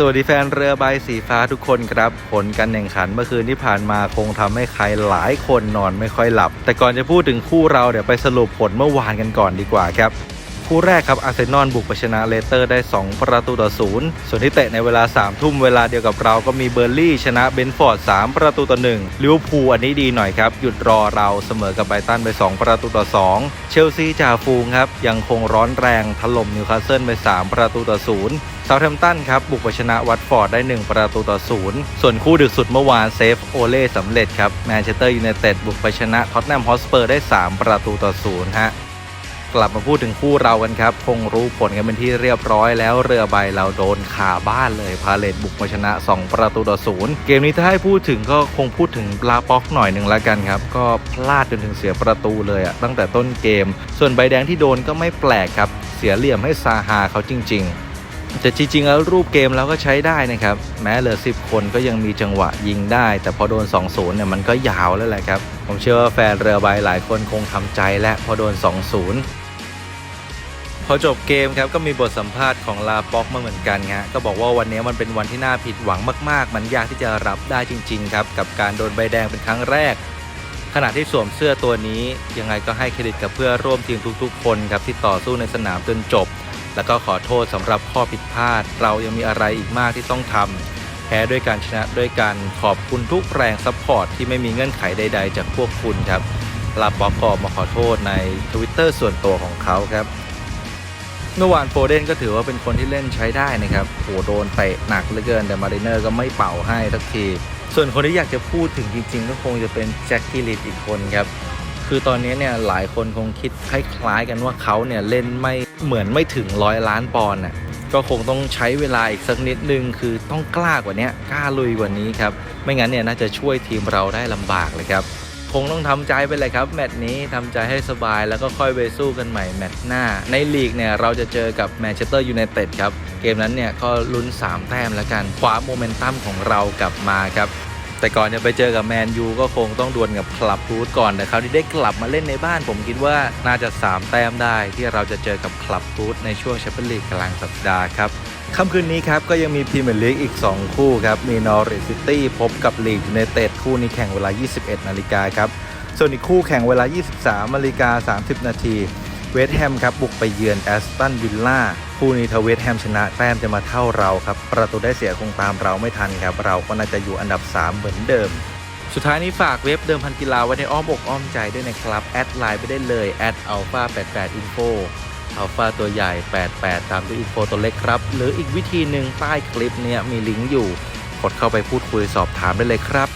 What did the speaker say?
สวัสดีแฟนเรือใบสีฟ้าทุกคนครับ ผลการแข่งขันเมื่อคืนที่ผ่านมาคงทำให้ใครหลายคนนอนไม่ค่อยหลับ แต่ก่อนจะพูดถึงคู่เราเดี๋ยวไปสรุปผลเมื่อวานกันก่อนดีกว่าครับ คู่แรกครับอาร์เซนอลบุกไปชนะเลสเตอร์ได้ 2 ประตูต่อศูนย์ส่วนที่เตะในเวลา 3 ทุ่มเวลาเดียวกับเราก็มีเบอร์ลี่ชนะเบนฟอร์ด 3 ประตูต่อ1ลิเวอร์พูลอันนี้ดีหน่อยครับ หยุดรอเราเสมอกับไบตันไป 2 ประตูต่อ 2 เชลซีจ่าฟูงครับยังคงร้อนแรงถล่มนิวคาสเซิลไป 3 ประตูต่อศูนย์ เซาท์แฮมตันครับบุกไปชนะวัตฟอร์ดได้ 1 ประตูต่อศูนย์ส่วนคู่ดึกสุดเมื่อวานเซฟโอเล่สำเร็จครับแมนเชสเตอร์ยูไนเต็ดบุกไปชนะท็อตแนมฮอสเปอร์ได้ 3 ประตูต่อศูนย์ฮะกลับมาพูดถึงคู่เรากันครับ คงรู้ผลกันเป็นที่เรียบร้อยแล้วเรือใบเราโดนขาบ้านเลยพาเลตบุกมาชนะ 2 ประตูต่อศูนย์เกมนี้ถ้าให้พูดถึงก็คงพูดถึงปลาป็อกหน่อยหนึ่งละกันครับ ก็พลาดจนถึงเสียประตูเลยอะตั้งแต่ต้นเกม ส่วนใบแดงที่โดนก็ไม่แปลกครับ เสียเหลี่ยมให้ซาฮาเขาจริง ๆ แต่จริงๆแล้วรูปเกมเราก็ใช้ได้นะครับ แม้เหลือ 10 คนก็ยังมีจังหวะยิงได้ แต่พอโดน 2-0เนี่ยมันก็ยาวแล้วแหละครับ ผมเชื่อว่าแฟนเรือใบหลายคนคงทำใจและพอโดน 2-0พอจบเกมครับก็มีบทสัมภาษณ์ของลาป็อกมาเหมือนกันฮะก็บอกว่าวันนี้มันเป็นวันที่น่าผิดหวังมาก ๆ มันยากที่จะรับได้จริง ๆ ครับ กับการโดนใบแดงเป็นครั้งแรก ขณะที่สวมเสื้อตัวนี้ยังไงก็ให้เครดิตกับเพื่อร่วมทีมทุก ๆ คนครับที่ต่อสู้ในสนามจนจบ แล้วก็ขอโทษสำหรับข้อผิดพลาด เรายังมีอะไรอีกมากที่ต้องทำแพ้ด้วยการชนะด้วยการขอบคุณทุกแรงซัพพอร์ตที่ไม่มีเงื่อนไขใด ๆ จากพวกคุณครับลาปอกออกมาขอโทษใน Twitter ส่วนตัวของเขาครับเมื่อวานโฟเดนก็ถือว่าเป็นคนที่เล่นใช้ได้นะครับโหโดนเตะหนักเหลือเกินแต่มาริเนอร์ก็ไม่เป่าให้ทักที ส่วนคนที่อยากจะพูดถึงจริง ๆ ก็คงจะเป็นแจ็คกิลิตอีกคนครับ คือตอนนี้เนี่ยหลายคนคงคิดคล้ายๆกันว่าเขาเนี่ยเล่นไม่เหมือนไม่ถึงร้อยล้านปอนด์น่ะก็คงต้องใช้เวลาอีกสักนิดนึงคือต้องกล้ากว่านี้กล้าลุยกว่านี้ครับ ไม่งั้นเนี่ยน่าจะช่วยทีมเราได้ลำบากเลยครับ คงต้องทำใจไปเลยครับ แมตช์นี้ทำใจให้สบายแล้วก็ค่อยไปสู้กันใหม่แมตช์หน้า ในลีกเนี่ยเราจะเจอกับแมนเชสเตอร์ยูไนเต็ดครับ เกมนั้นเนี่ยก็ลุ้น 3 แต้มแล้วกันคว้าโมเมนตัมของเรากลับมาครับ แต่ก่อนจะไปเจอกับแมนยูก็คงต้องดวลกับคลับรูทก่อนแต่คราวนี้ได้กลับมาเล่นในบ้าน ผมคิดว่าน่าจะ 3 แต้มได้ที่เราจะเจอกับคลับรูทในช่วงแชมเปี้ยนลีกกลางสัปดาห์ครับค่ำคืนนี้ครับ ก็ยังมีพรีเมียร์ลีกอีก 2 คู่ครับ มีนอริซิตี้พบกับลีกยูไนเต็ดคู่นี้แข่งเวลา 21 นาฬิกาครับ ส่วนอีกคู่แข่งเวลา 23นาฬิกา30 นาที เวสต์แฮมครับบุกไปเยือนแอสตันวิลล่าคู่นี้ถ้าเวสต์แฮมชนะแต้มจะมาเท่าเราครับ ประตูได้เสียคงตามเราไม่ทันครับ เราก็น่าจะอยู่อันดับ 3 เหมือนเดิม สุดท้ายนี้ฝากเว็บเดิมพันกีฬาไว้ในอ้อมอกอ้อมใจด้วยนะครับ แอดไลน์ไปได้เลยแอดอัลฟา88 info อัลฟาตัวใหญ่ 88 ตามด้วยอินโฟตัวเล็กครับ หรืออีกวิธีหนึ่งใต้คลิปเนี้ยมีลิงก์อยู่กดเข้าไปพูดคุยสอบถามได้เลยครับ